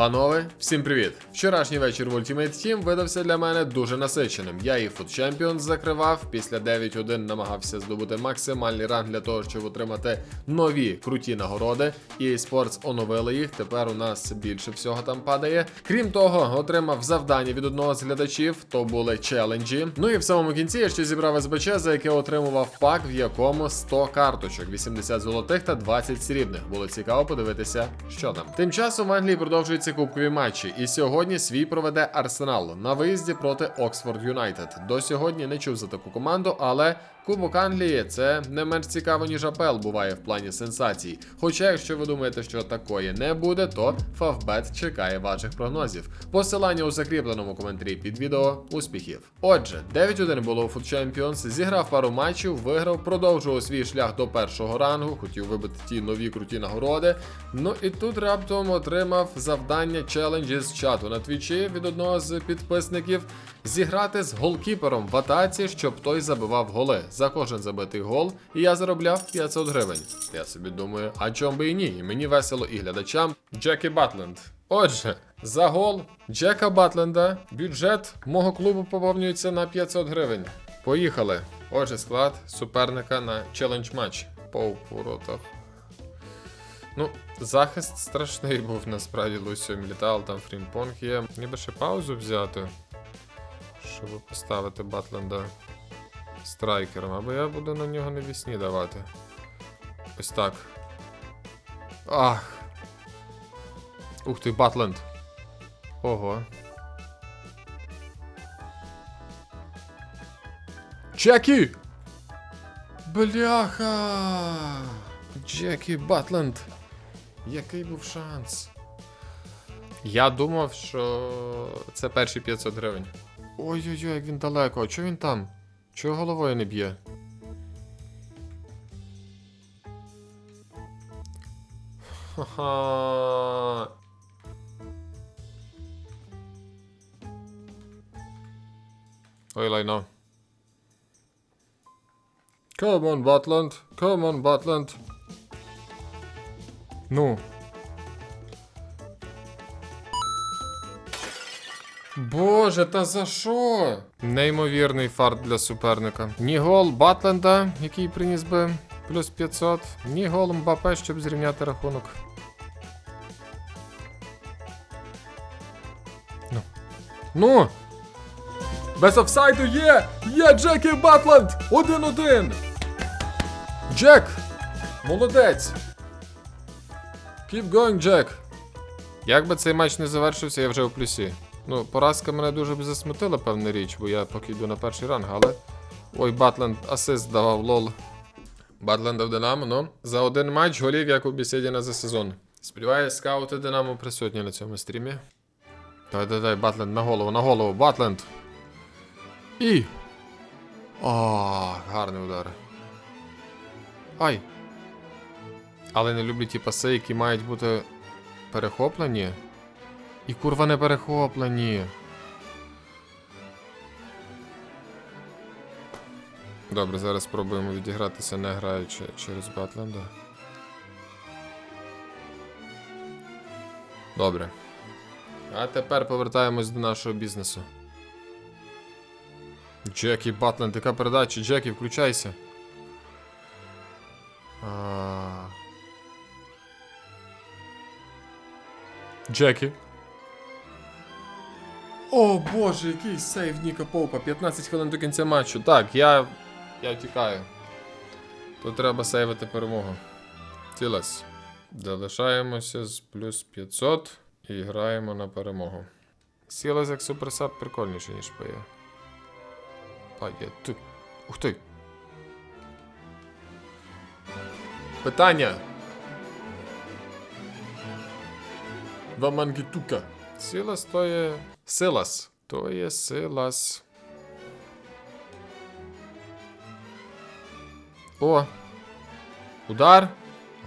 Панове, всім привіт! Вчорашній вечір в Ultimate Team видався для мене дуже насиченим. Я і Food Champions закривав, після 9-1 намагався здобути максимальний ранг для того, щоб отримати нові круті нагороди. І Sports оновили їх. Тепер у нас більше всього там падає. Крім того, отримав завдання від одного з глядачів, то були челенджі. Ну і в самому кінці я ще зібрав СБЧ, за яке отримував пак, в якому 100 карточок, 80 золотих та 20 срібних. Було цікаво подивитися, що там. Тим часом в Англії продовжуються кубкові матчі, і сьогодні свій проведе Арсенал на виїзді проти Оксфорд Юнайтед. До сьогодні не чув за таку команду, але Кубок Англії це не менш цікаво, ніж АПЛ буває в плані сенсацій. Хоча, якщо ви думаєте, що такої не буде, то Фавбет чекає ваших прогнозів. Посилання у закріпленому коментарі під відео. Успіхів! Отже, 9-1 було у Food Champions, зіграв пару матчів, виграв, продовжував свій шлях до першого рангу, хотів вибити ті нові круті нагороди. Ну і тут раптом отримав завдання челенджі з чату на твічі від одного з підписників зіграти з голкіпером в атаці, щоб той забивав голи. За кожен забитий гол, і я заробляв 500 гривень. Я собі думаю, а чом би і ні? І мені весело і глядачам. Джекі Батленд. Отже, за гол Джека Батленда бюджет мого клубу поповнюється на 500 гривень. Поїхали. Отже, склад суперника на челендж матч по воротах. Ну, захист страшний був насправді Лусіо Мілітал, там Фрімпонг є. Ніби ще паузу взяти, щоб поставити Батленда страйкером, або я буду на нього навісні давати. Ось так. Ах. Ух ти, Батленд. Ого. Джекі! Бляха! Джекі Батленд. Який був шанс? Я думав, що це перші 500 гривень. Ой-ой-ой, як він далеко. А чого він там? Чого головою не б'є? Ха-ха. Ой, лайно. Come on, Butland. Come on, Butland. Ну. Боже, та за що? Неймовірний фарт для суперника. Ні гол Батленда, який приніс би плюс 500, ні гол Мбапе, щоб зрівняти рахунок. Ну. Ну! Без офсайду є! Є Джекі Батленд! 1-1! Джек! Молодець! Keep going, Джек! Як би цей матч не завершився, я вже у плюсі. Ну, поразка мене дуже б засмутила, певна річ, бо я поки йду на перший ранг, але. Ой, Батленд асист давав, лол. Батленда в Динамо, ну. За один матч голів, як у Бісєдіна за сезон. Сподіваюсь, скаути Динамо присутні на цьому стрімі. Дай, дай, дай, Батленд на голову, на голову, Батленд. І. О, гарний удар. Ай. Але не люблю ті паси, які мають бути перехоплені. І курва не перехоплені. Добре, зараз спробуємо відігратися, не граючи через Батленда. Добре. А тепер повертаємось до нашого бізнесу. Джекі Батленд, яка передача? Джекі, включайся. А... Джекі. О боже, який сейв Ніка Поупа. 15 хвилин до кінця матчу. Так, я. Я тікаю. Тут треба сейвити перемогу. Цілась. Залишаємося з плюс 500 і граємо на перемогу. Сілась як суперсап прикольніше, ніж пає. Пає. Ти. Ух ти. Питання. Вамангітука. Силас то є. Силас. То є Силас. О. Удар.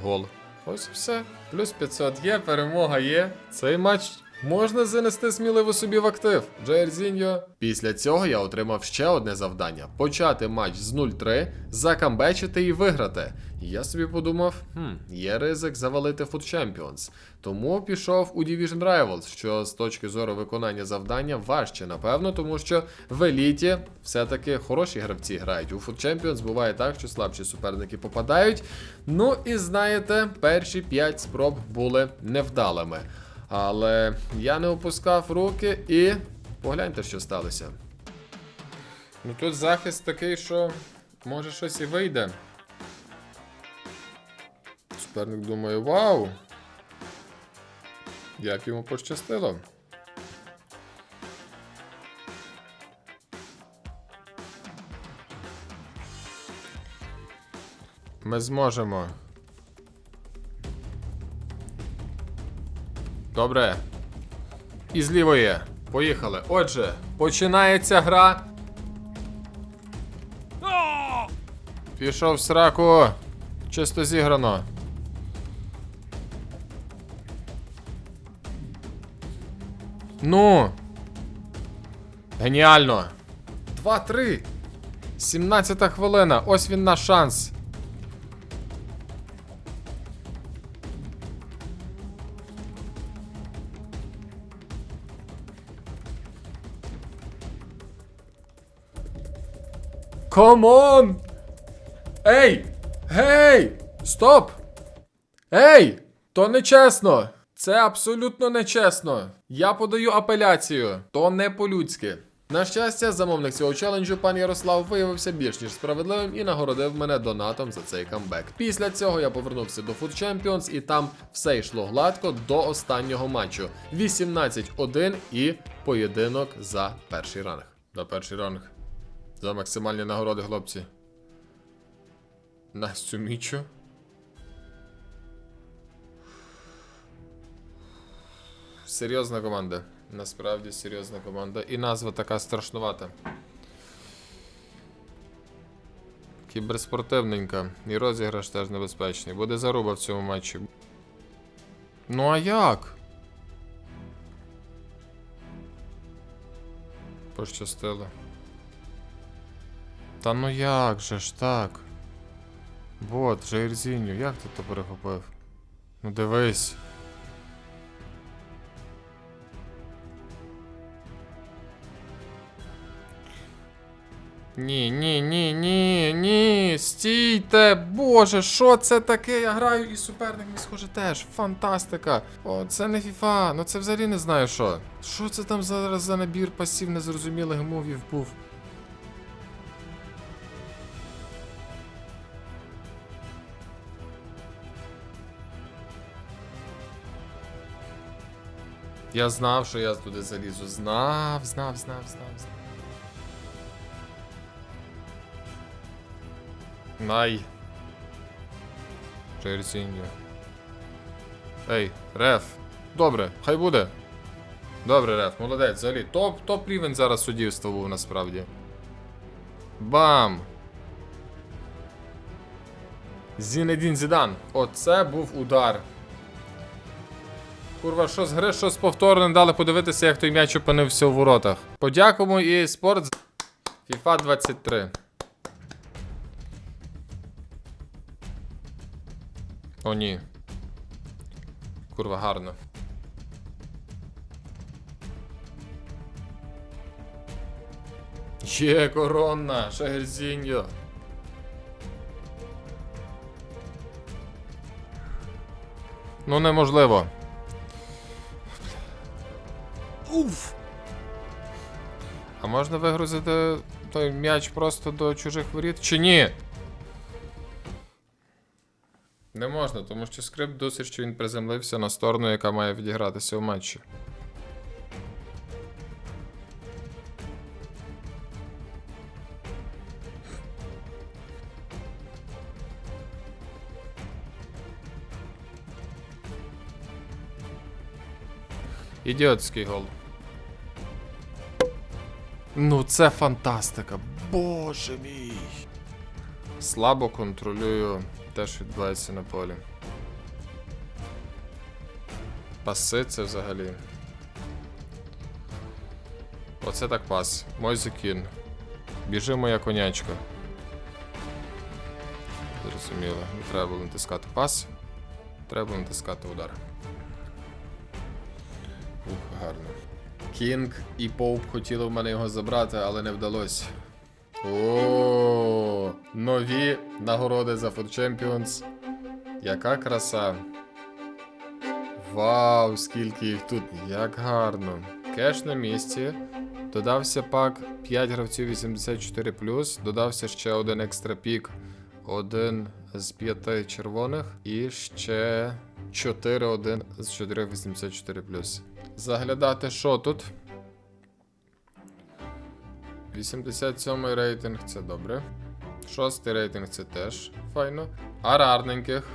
Гол. Ось все. Плюс 500 є, перемога є. Цей матч Можна занести сміливо собі в актив. Джерзіньо. Після цього я отримав ще одне завдання: почати матч з 0-3, закамбечити і виграти. Я собі подумав, хм, є ризик завалити Food Champions. Тому пішов у Division Rivals, що з точки зору виконання завдання важче, напевно, тому що в еліті все-таки хороші гравці грають. У Food Champions буває так, що слабші суперники попадають. Ну і знаєте, перші 5 спроб були невдалими. Але я не опускав руки і погляньте, що сталося. Ну тут захист такий, що може щось і вийде. Суперник думає, вау! Як йому пощастило. Ми зможемо. Добре. І з лівої. Поїхали. Отже, починається гра. Пішов в сраку. Чисто зіграно. Ну. Геніально. 2-3. 17 хвилина. Ось він наш шанс. Камон! Ей! Гей! Стоп! Ей! То нечесно! Це абсолютно нечесно. Я подаю апеляцію. То не по-людськи. На щастя, замовник цього челенджу, пан Ярослав, виявився більш ніж справедливим і нагородив мене донатом за цей камбек. Після цього я повернувся до Food Champions і там все йшло гладко до останнього матчу. 18-1 і поєдинок за перший ранг. За перший ранг. За максимальні нагороди, хлопці. Настю Мічо. Серйозна команда. Насправді серйозна команда. І назва така страшнувата. Кіберспортивненька. І розіграш теж небезпечний. Буде заруба в цьому матчі. Ну а як? Пощастило. Та ну як же ж так? Вот, Джейрзіню, як ти то перехопив? Ну дивись. Ні, ні, ні, ні, ні. Стійте! Боже, що це таке? Я граю і суперник мій схоже теж. Фантастика. О, це не FIFA, ну це взагалі не знаю що. Що це там зараз за набір пасів незрозумілих мовів був? Я знав, що я туди залізу. Знав, знав, знав, знав, знав. Най. Джерсіньо. Ей, реф. Добре, хай буде. Добре, реф, молодець, взагалі. Топ, топ рівень зараз суддівства був насправді. Бам! Зінедін Зідан. Оце був удар. Курва, що з гри, що з повтору не дали подивитися, як той м'яч опинився у воротах. Подякуємо і спорт. FIFA 23. О, ні. Курва, гарно. Є коронна, Шагерзіньо. Ну, неможливо. Уф. А можна вигрузити той м'яч просто до чужих воріт? Чи ні? Не можна, тому що скрипт досить, що він приземлився на сторону, яка має відігратися у матчі. Ідіотський гол. Ну, це фантастика. Боже мій. Слабо контролюю те, що відбувається на полі. Паси це взагалі. Оце так пас. Мойзекін. Біжи моя конячка. Зрозуміло. Не треба було натискати пас. Треба натискати удар. Ух, гарно. Кінг і Поуп хотіли в мене його забрати, але не вдалося. О, нові нагороди за Food Champions. Яка краса. Вау, скільки їх тут. Як гарно. Кеш на місці. Додався пак 5 гравців 84, додався ще один екстра пік, один з 5 червоних і ще 4 один з 4 84 Заглядати, що тут? 87 рейтинг це добре. Шостий рейтинг це теж файно. А рарненьких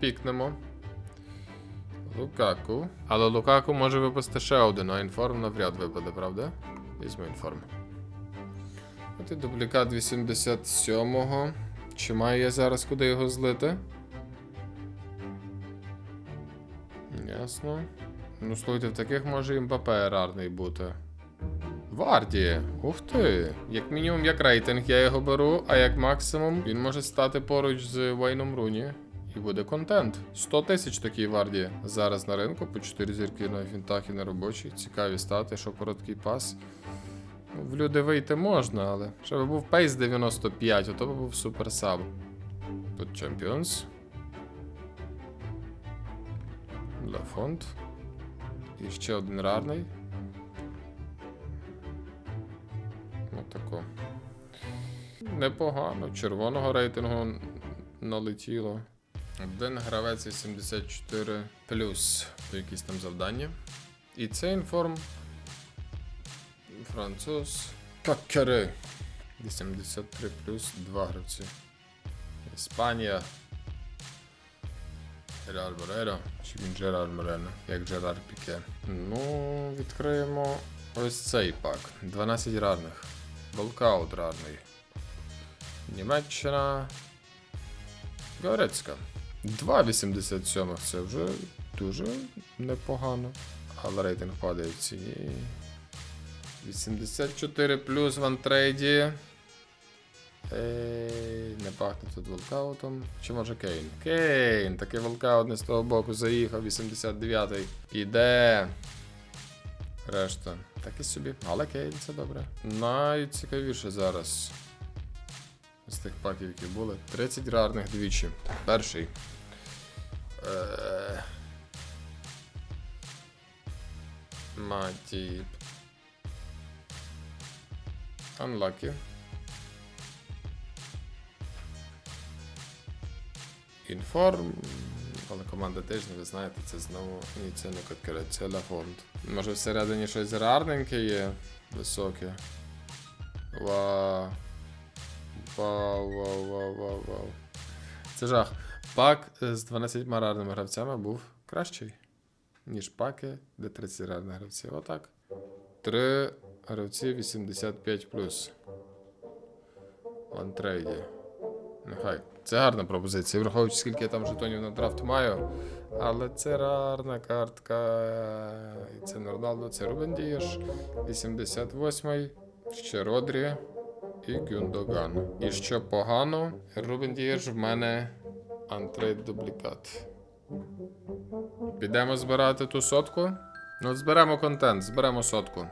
пікнемо. Лукаку. Але Лукаку може випасти ще один, а інформ навряд випаде, правда? Візьму інформ. От і дублікат 87-го. Чи маю я зараз куди його злити? Ясно. Ну, слухайте, в таких може імпапе рарний бути. Варді, ух ти. Як мінімум, як рейтинг я його беру, а як максимум він може стати поруч з Вейном Руні. І буде контент. 100 тисяч такий варді зараз на ринку, по 4 зірки на фінтах і на робочій. Цікаві стати, що короткий пас. Ну, в люди вийти можна, але щоб був пейс 95, ото би був супер саб. Тут. Для фонд. І ще один рарний. Отако. Непогано. Червоного рейтингу налетіло. Один гравець 84 плюс якісь там завдання. І це інформ. Француз. Какари. 83 плюс 2 гравці. Іспанія. Жерар Морено. Чи він Жерар Морено, як Жерар Піке. Ну, відкриємо ось цей пак. 12 рарних. Волкаут рарний. Німеччина. Горецька. 2,87 це вже дуже непогано. Але рейтинг падає в ціні. 84 плюс в антрейді. Ей, не пахне тут волкаутом. Чи може Кейн? Кейн! Такий волкаут не з того боку заїхав, 89-й. Іде. Решта. Так і собі. Але Кейн це добре. Найцікавіше зараз. З тих паків, які були. 30 рарних двічі. Перший. Е... Матіп. Unlucky. Інформ. Але команда тижня, ви знаєте, це знову ні, це це Лафонд. Може всередині щось рарненьке є високе. Вау. Вау, вау, вау, вау, вау. Це жах. Пак з 12 рарними гравцями був кращий, ніж паки, де 30 рарних гравців. Отак. Три гравці 85 В антрейді. Нехай. Це гарна пропозиція, враховуючи, скільки я там жетонів на драфт маю. Але це рарна картка. І це не Роналдо, це Рубен Дієш. 88-й. Ще Родрі і Гюндоган. І що погано, Рубен Дієш в мене антрейд дублікат. Підемо збирати ту сотку. Ну, зберемо контент, зберемо сотку.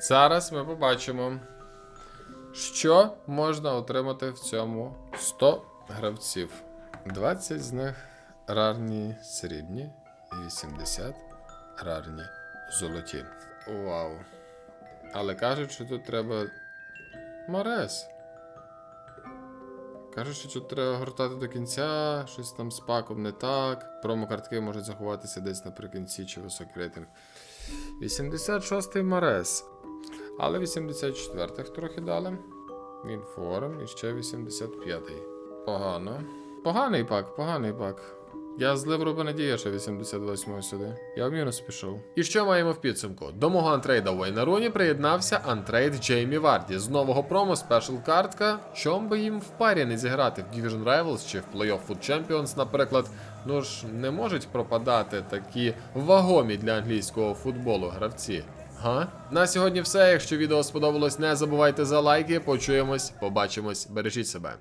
Зараз ми побачимо, що можна отримати в цьому 100 гравців. 20 з них рарні срібні і 80 рарні золоті. Вау. Але кажуть, що тут треба. Морес. Кажуть, що тут треба гортати до кінця, щось там з паком не так. Промокартки можуть заховатися десь наприкінці чи високий рейтинг. 86-й Морес. Але 84-х трохи дали. Інформ і ще 85-й. Погано. Поганий пак, поганий пак. Я злив Руба Надія ще 88 сюди. Я в мінус пішов. І що маємо в підсумку? До мого антрейда Вейна Руні приєднався антрейд Джеймі Варді. З нового промо спешл картка. Чом би їм в парі не зіграти в Division Rivals чи в Playoff Food Champions, наприклад. Ну ж не можуть пропадати такі вагомі для англійського футболу гравці. Га? На сьогодні все. Якщо відео сподобалось, не забувайте за лайки. Почуємось, побачимось, бережіть себе.